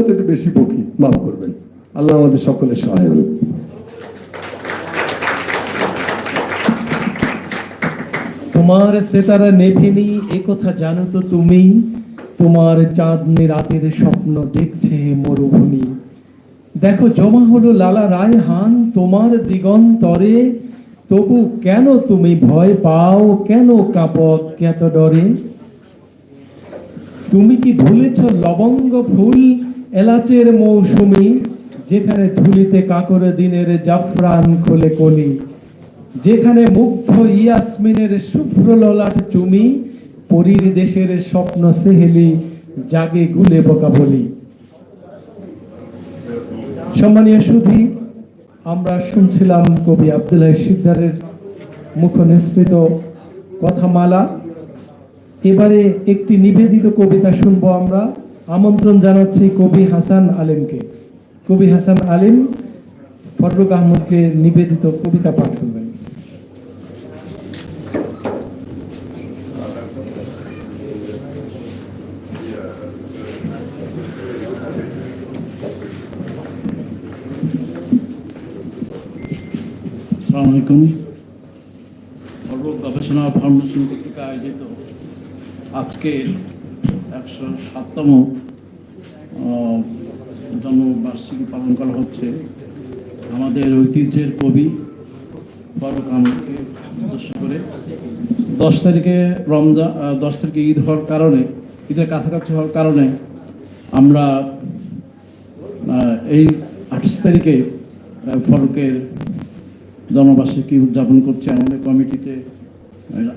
একটু বেশি বকি, মাফ করবেন। আল্লাহ আমাদের সকলের সহায় হোক। তোমার সেতারা নেভেনি, এ কথা জানো তো তুমি? তোমার চাঁদনি রাতের স্বপ্ন দেখছে মরুভূমি। দেখো, জমা হলো লালা রায় হান তোমার দিগন্তরে। তবু কেন তুমি ভয় পাও? কেন কাপক কেত ডরে তুমি কি ভুলেছ লবঙ্গ ফুল? এলাচের মৌসুমি, যেখানে ধুলিতে কাকরে দিনের জাফরান খোলে কলি, যেখানে মুগ্ধ ইয়াসমিনের শুভ্র ললাট চুমি, পরীর দেশের স্বপ্ন সেহেলি, জাগে গুলে বোকা বলি। সম্মানীয় সুধী, আমরা শুনছিলাম কবি আব্দুল্লাহ সিকদারের মুখ নিঃসৃত কথামালা। এবারে একটি নিবেদিত কবিতা শুনব আমরা। আমন্ত্রণ জানাচ্ছি কবি হাসান আলিমকে। কবি হাসান আলিম ফররুক আহমদকে নিবেদিত কবিতা পাঠ করবেন। সর্ব গবেষণা আয়োজিত আজকে একশো সাততম জন্মবার্ষিকী পালন করা হচ্ছে। আমাদের ঐতিহ্যের কবি ফারুক আহমদকে উদ্দেশ্য করে দশ তারিখে রমজান দশ তারিখে ঈদ হওয়ার কারণে, ঈদের কাছাকাছি হওয়ার কারণে আমরা এই আঠাশ তারিখে ফারুকের জন্মবার্ষিকী উদযাপন করছে আমাদের কমিটিতে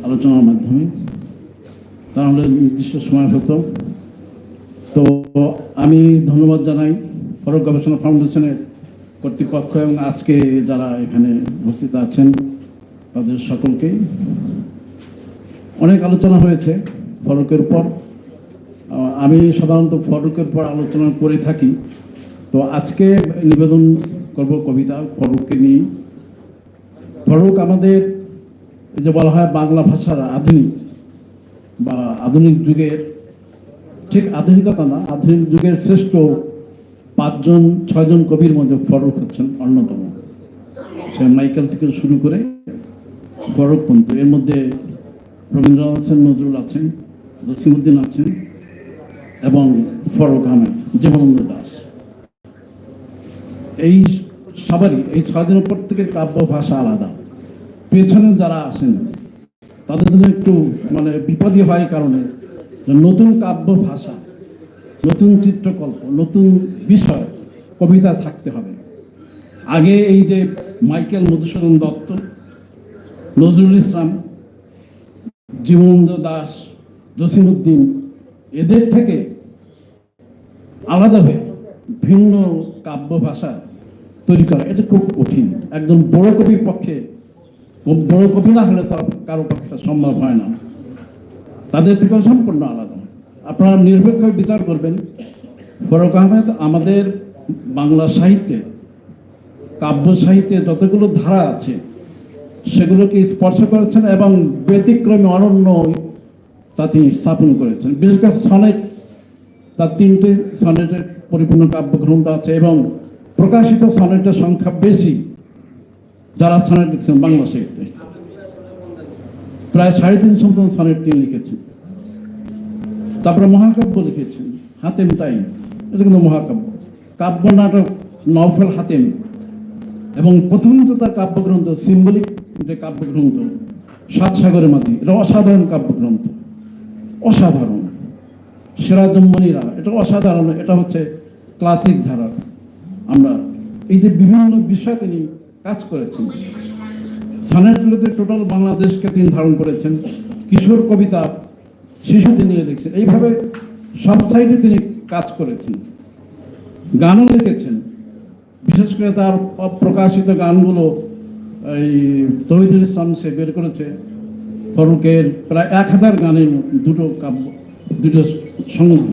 আলোচনার মাধ্যমে। তাহলে নির্দিষ্ট সময় হতো। তো আমি ধন্যবাদ জানাই ফরক গবেষণা ফাউন্ডেশনের কর্তৃপক্ষ এবং আজকে যারা এখানে উপস্থিত আছেন তাদের সকলকে। অনেক আলোচনা হয়েছে ফরকের পর। আমি সাধারণত ফরকের পর আলোচনা করে থাকি। তো আজকে নিবেদন করব কবিতা ফরককে নিয়ে ফরক আমাদের যে বলা হয় বাংলা ভাষার আধুনিক বা আধুনিক যুগের ঠিক আধুনিকতা না আধুনিক যুগের শ্রেষ্ঠ পাঁচজন, ছয়জন কবির মধ্যে ফরক হচ্ছেন অন্যতম। সে মাইকেল থেকে শুরু করে ফরক পর্যন্ত। এর মধ্যে রবীন্দ্রনাথ আছেন নজরুল আছেন জসিমুদ্দিন আছেন এবং ফরক আহমেদ, জীবনানন্দ দাস। এই সবারই, এই ছয়জনের প্রত্যেকের কাব্য ভাষা আলাদা। পেছনে যারা আছেন তাদের জন্য একটু মানে বিপদী হয় কারণে নতুন কাব্য ভাষা, নতুন চিত্রকল্প, নতুন বিষয় কবিতা থাকতে হবে। আগে এই যে মাইকেল মধুসূদন দত্ত, নজরুল ইসলাম জীবনানন্দ দাস জসিমুদ্দিন এদের থেকে আলাদা হয়ে ভিন্ন কাব্য ভাষা তৈরি করা, এটা খুব কঠিন। একজন বড় কবির পক্ষে বড় না হলে তো কারও পক্ষে সম্ভব হয় না। তাদের থেকেও সম্পূর্ণ আলাদা। আপনারা নিরপেক্ষ বিচার করবেন। ফরক আহমেদ, আমাদের বাংলা সাহিত্যে, কাব্য সাহিত্যে যতগুলো ধারা আছে, সেগুলোকে স্পর্শ করেছেন এবং ব্যতিক্রমে অনন্য তা তিনি স্থাপন করেছেন। বিশেষ করে সনেট, তার তিনটে সনেটের পরিপূর্ণ কাব্যগ্রন্থ আছে এবং প্রকাশিত সনেটের সংখ্যা বেশি। যারা সনেট লিখছেন বাংলা সাহিত্যে। প্রায় সাড়ে তিনশো মতন সনেট তিনি লিখেছেন। তারপরে মহাকাব্য লিখেছেন, হাতেম তাই। এটা কিন্তু মহাকাব্য। কাব্য নাটক নফল হাতেম। এবং প্রথমত তার কাব্যগ্রন্থ সিম্বলিক যে কাব্যগ্রন্থ, সাত সাগরের মাঝে এটা অসাধারণ কাব্যগ্রন্থ। অসাধারণ। সিরাজম্মনিরা এটা অসাধারণ, এটা হচ্ছে ক্লাসিক ধারা। আমরা এই যে বিভিন্ন বিষয় তিনি কাজ করেছেন। সনেটগুলোতে টোটাল বাংলাদেশকে তিনি ধারণ করেছেন। কিশোর কবিতা শিশুদের নিয়ে লিখছেন। এইভাবে সব সাইডে তিনি কাজ করেছেন। গানও লিখেছেন। বিশেষ করে তার প্রকাশিত গানগুলো এই তহিদুল ইসলাম সে বের করেছে। ফরুকের প্রায় এক হাজার গানের দুটো কাব্য, দুটো সংগ্রহ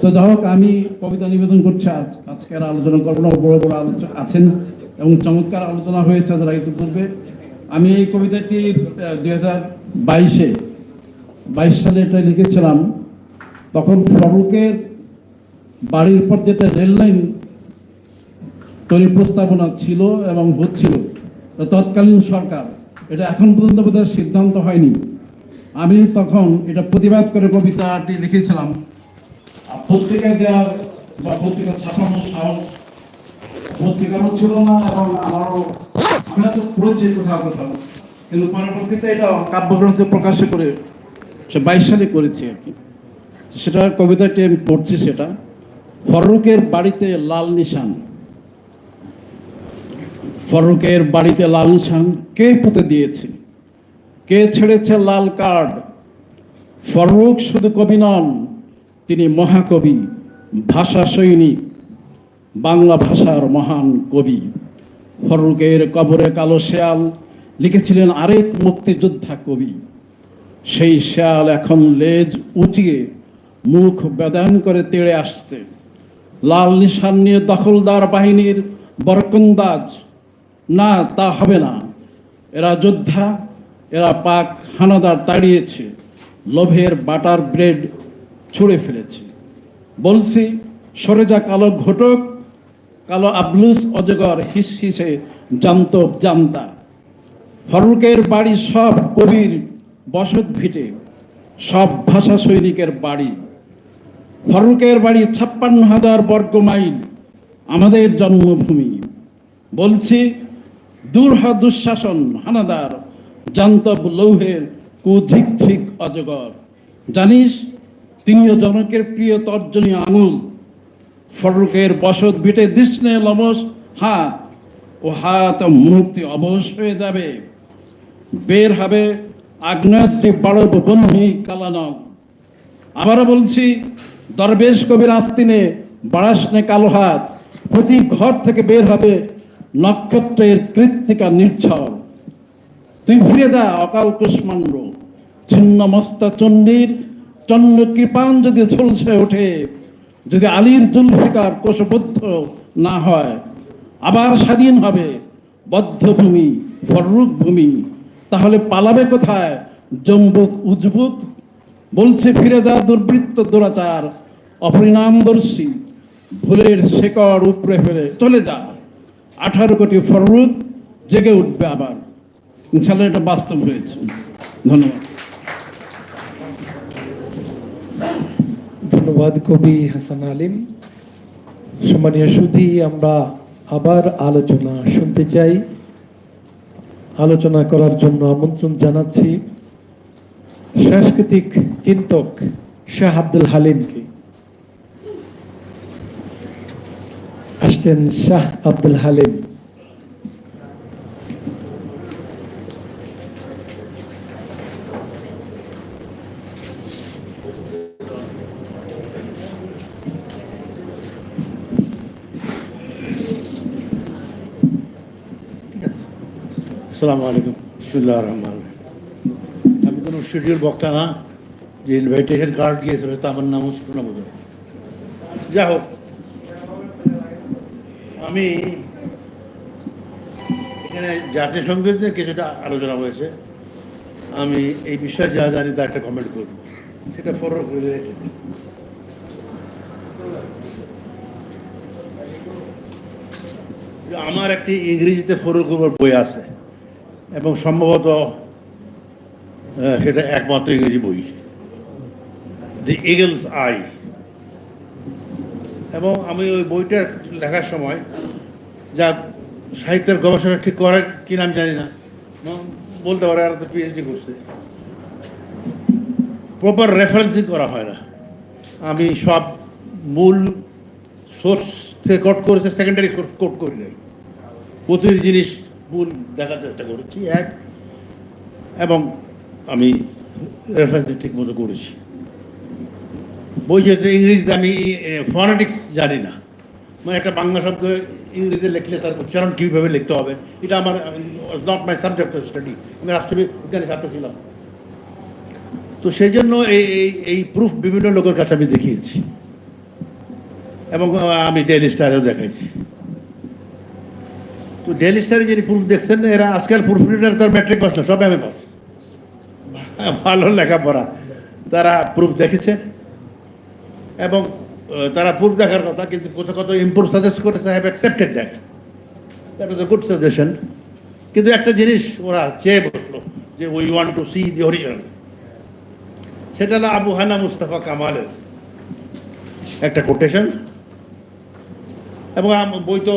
তো যাই হোক, আমি কবিতা নিবেদন করছি আজ। আজকের আলোচনা করব বড় বড় আলোচনা আছেন। এবং চমৎকার আলোচনা হয়েছে, যারা ইতিপূর্বে আমি এই কবিতাটি দুই হাজার বাইশে, বাইশ সালে এটা লিখেছিলাম। তখন ফরুকের বাড়ির পর যেটা রেল লাইন তৈরির প্রস্তাবনা ছিল এবং হচ্ছিল তৎকালীন সরকার। এটা এখন পর্যন্ত বোধহয় সিদ্ধান্ত হয়নি। আমি তখন এটা প্রতিবাদ করে কবিতাটি লিখেছিলাম। পত্রিকায় দেওয়ার বা পত্রিকা ছাপানোর সাহস পত্রিকারও ছিল না এবং আমারও আমি তো পড়েছি কোথাও কোথাও কিন্তু পরবর্তীতে এটা কাব্যগ্রন্থে প্রকাশ করে সে বাইশ সালে করেছি আর কি। সেটা কবিতাটি আমি পড়ছি সেটা। ফরুকের বাড়িতে লাল নিশান। ফরুকের বাড়িতে লাল নিশান কে পুঁতে দিয়েছে? কে ছেড়েছে লাল কার্ড? ফরুক শুধু কবি নন, তিনি মহাকবি, ভাষা সৈনিক। বাংলা ভাষার মহান কবি। ফরুকের কবরে কালো শেয়াল লিখেছিলেন আরেক মুক্তিযোদ্ধা কবি। সেই শেয়াল এখন লেজ উঁচিয়ে মুখ বেদান করে তেড়ে আসছে। লাল নিশান নিয়ে দখলদার বাহিনীর বরকন্দাজ। না, তা হবে না। এরা যোদ্ধা, এরা পাক হানাদার তাড়িয়েছে। লোভের বাটার ব্রেড ছুঁড়ে ফেলেছে। বলছি, সরে যা কালো ঘটক। কালো আবলুস অজগর হিস হিসে জানত জানতা। ফরুকের বাড়ি সব কবির বসত ভিটে, সব ভাষা সৈনিকের বাড়ি। ফরুকের বাড়ি ছাপ্পান্ন হাজার বর্গ মাইল, আমাদের জন্মভূমি। বলছি দূর হ দুঃশাসন হানাদার জান্তব লৌহের কুঝিকঝিক অজগর। জানিস, তিনিও জনকের প্রিয় তর্জনী আঙুল। ফরুকের বসত বিটে দৃষ্ণে লবস হাত, ও হাত মুহূর্তে অবশ হয়ে যাবে। বের হবে আগ্নেয়াদ্রি বাড়ব বন্ধি কালানক আবারও বলছি, দরবেশ কবির আস্তিনে বারাসনে কালো হাত, প্রতি ঘর থেকে বের হবে নক্ষত্রের কৃত্তিকা নির্ঝর। তুই ফিরে দা অকাল কুষ্মাণ্ড। ছিন্ন মস্তা চণ্ডীর চন্ড কৃপান যদি ঝলসে ওঠে। যদি আলীর জুলফিকার কোষবদ্ধ না হয়, আবার স্বাধীন হবে বদ্ধভূমি ফররুক ভূমি তাহলে পালাবে কোথায়? জম্বুক, উজবুক? বলছে, ফিরে যা দুর্বৃত্ত দুরাচার, অপরিণামদর্শী, ভুলের শেকড় উপড়ে ফেলে চলে যা। আঠারো কোটি ফররুক জেগে উঠবে আবার। ইনশাল্লাহ এটা বাস্তব হয়েছে। ধন্যবাদ। ধন্যবাদ কবি হাসান আলিম। সম্মানীয় সুধী, আমরা আবার আলোচনা শুনতে চাই। আলোচনা করার জন্য আমন্ত্রণ জানাচ্ছি সাংস্কৃতিক চিন্তক শাহ আব্দুল হালিমকে। আসছেন শাহ আব্দুল হালিম। আসসালামু আলাইকুম। বিসমুল্লাহ রহমান আমি কোনো শিডিউল বক্তা না, যে ইনভাইটেশন কার্ড দিয়েছিল তা আমার নামও ছিল না বোধহয়। যা হোক, আমি এখানে সংগীত নিয়ে কিছুটা আলোচনা হয়েছে। আমি এই বিষয়ে যা জানি তা একটা কমেন্ট করব। সেটা ফরওয়ার্ড করে আমার একটি ইংরেজিতে ফরুকুমার বই আছে। এবং সম্ভবত সেটা একমাত্র ইংরেজি বই। দি ইগলস আই এবং আমি ওই বইটা লেখার সময়, যা সাহিত্যের গবেষণা ঠিক করে কি নাম জানি না বলতে পারে আর তো পিএইচডি করছে। প্রপার রেফারেন্সিং করা হয় না। আমি সব মূল সোর্স থেকে কোট করেছে সেকেন্ডারি সোর্স কোট করি নাই। প্রতিটি জিনিস মূল দেখার চেষ্টা করেছি, এক, এবং আমি রেফারেন্স ঠিক মতো করেছি। বই যে ইংরেজিতে আমি ফনেটিক্স জানি না। মানে একটা বাংলা শব্দ ইংরেজিতে লিখলে তার উচ্চারণ কীভাবে লিখতে হবে, এটা আমার নট মাই সাবজেক্ট স্টাডি আমি রাষ্ট্রবিজ্ঞানী ছাত্র ছিলাম। তো সেই জন্য এই এই এই প্রুফ বিভিন্ন লোকের কাছে আমি দেখিয়েছি। এবং আমি ডেইলি স্টারেও দেখাইছি। তো ডেইলি স্টারে যিনি প্রুফ দেখছেন, এরা আজকাল প্রুফ রিডার তার ম্যাট্রিক পাস না, সব এমএ পাস ভালো লেখাপড়া। তারা প্রুফ দেখেছে। এবং তারা প্রুফ দেখার কথা, কিন্তু কোথাও কত ইম্প্রুভ সাজেস্ট করেছে have accepted that that is a good suggestion কিন্তু একটা জিনিস ওরা চেয়ে বসল, যে we want to see the original সেটা হলো আবু হানা মুস্তাফা কামালের একটা কোটেশন এবং বই তো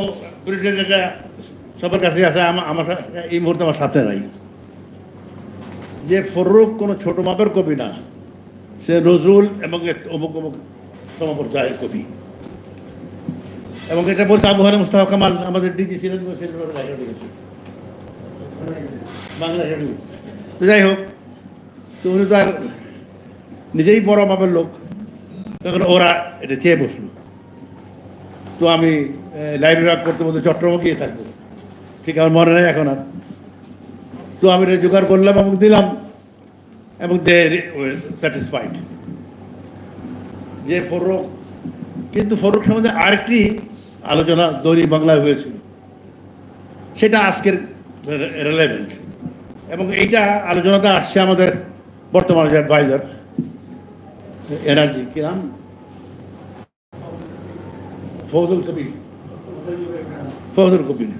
সবার কাছে আছে, আমা- আমার এই মুহূর্তে আমার সাথে নাই। যে ফররুখ কোনো ছোট মাপের কবি না, সে নজরুল এবং অমুক অমুক সমপর্যায়ের কবি। এবং এটা বলছে আবু হানা মুস্তাফা কামাল, আমাদের ডিজি ছিলেন বাংলা তো যাই হোক, তো উনি তো আর নিজেই বড় মাপের লোক, তখন ওরা এটা চেয়ে বসল। তো আমি লাইব্রেরি করতে বলতে চট্টগ্রামে গিয়ে থাকব। ঠিক আমার মনে নেই এখন আর। তো আমি জোগাড় করলাম এবং দিলাম এবং দে স্যাটিসফাইড যে ফরুক, কিন্তু ফরুক সম্বন্ধে আরেকটি আলোচনা দৈনিক বাংলায় হয়েছিল। সেটা আজকের রেলেভেন্ট এবং এইটা আলোচনাটা আসছে আমাদের বর্তমান যে অ্যাডভাইজার এনার্জি কি নাম? ফৌজুল কবির। ফৌজুল কবির।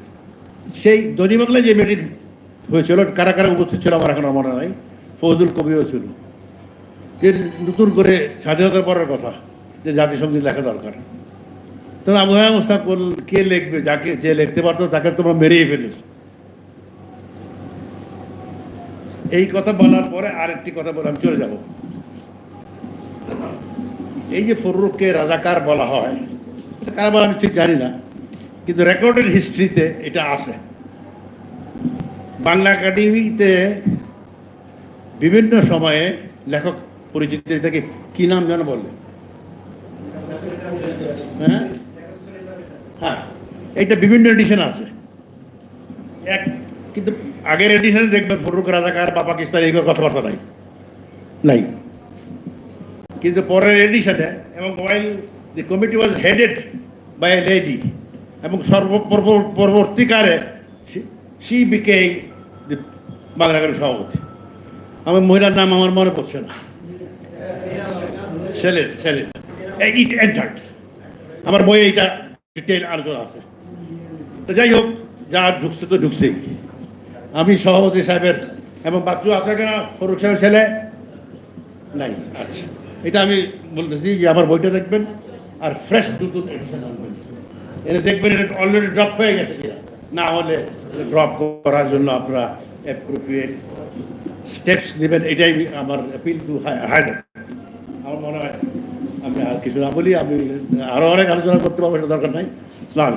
সেই দৈনিক বাংলায় যে মিটিং হয়েছিল, কারা কারা উপস্থিত ছিল আমার এখন মনে নাই, ফৌজুল কবিরও ছিল। যে নতুন করে স্বাধীনতার পরের কথা, যে জাতিসংগীত লেখা দরকার। তখন আবু হায়াত মুস্তাক কে লিখবে, যাকে যে লিখতে পারতো তাকে তোমরা মেরেই ফেলেছ। এই কথা বলার পরে আরেকটি কথা বলে আমি চলে যাব। এই যে ফররুখকে রাজাকার বলা হয় কারা বলে আমি ঠিক জানি না। কিন্তু রেকর্ডেড হিস্ট্রিতে এটা আছে। বাংলা একাডেমিতে বিভিন্ন সময়ে লেখক পরিচিত, এটাকে কি নাম যেন বললে হ্যাঁ? হ্যাঁ এইটা বিভিন্ন এডিশন আছে। এক, কিন্তু আগের এডিশনে দেখবেন ফরুক রাজাকার বা পাকিস্তান এইগুলোর কথাবার্তা নাই। নাই। কিন্তু পরের এডিশনে এবং while the committee was headed by a lady এবং সর্ব পরব- পরবর্তীকালে সি বিকে দি বাংলা সভাপতি। আমার মহিলার নাম আমার মনে পড়ছে না। সেলেন সেলেন ইট এন্টার্ড। আমার বইয়ে এইটা ডিটেল আলোচনা আছে। তো যাই হোক, যা ঢুকছে তো ঢুকছেই। আমি সভাপতি সাহেবের এবং বাচ্চু আছে কিনা, ফরুক সাহেবের ছেলে? নাই। আচ্ছা। এটা আমি বলতেছি যে আমার বইটা দেখবেন আর ফ্রেশ আনবেন এটা দেখবেন এটা অলরেডি ড্রপ হয়ে গেছে না হলে ড্রপ করার জন্য আপনারা অ্যাপ্রোপ্রিয়েট স্টেপস নেবেন, এটাই আমার অ্যাপিল টু হাইডার আমার মনে হয় আমি আর কিছু না বলি, আমি আরও অনেক আলোচনা করতে পারব, সেটা দরকার নাই। সালাম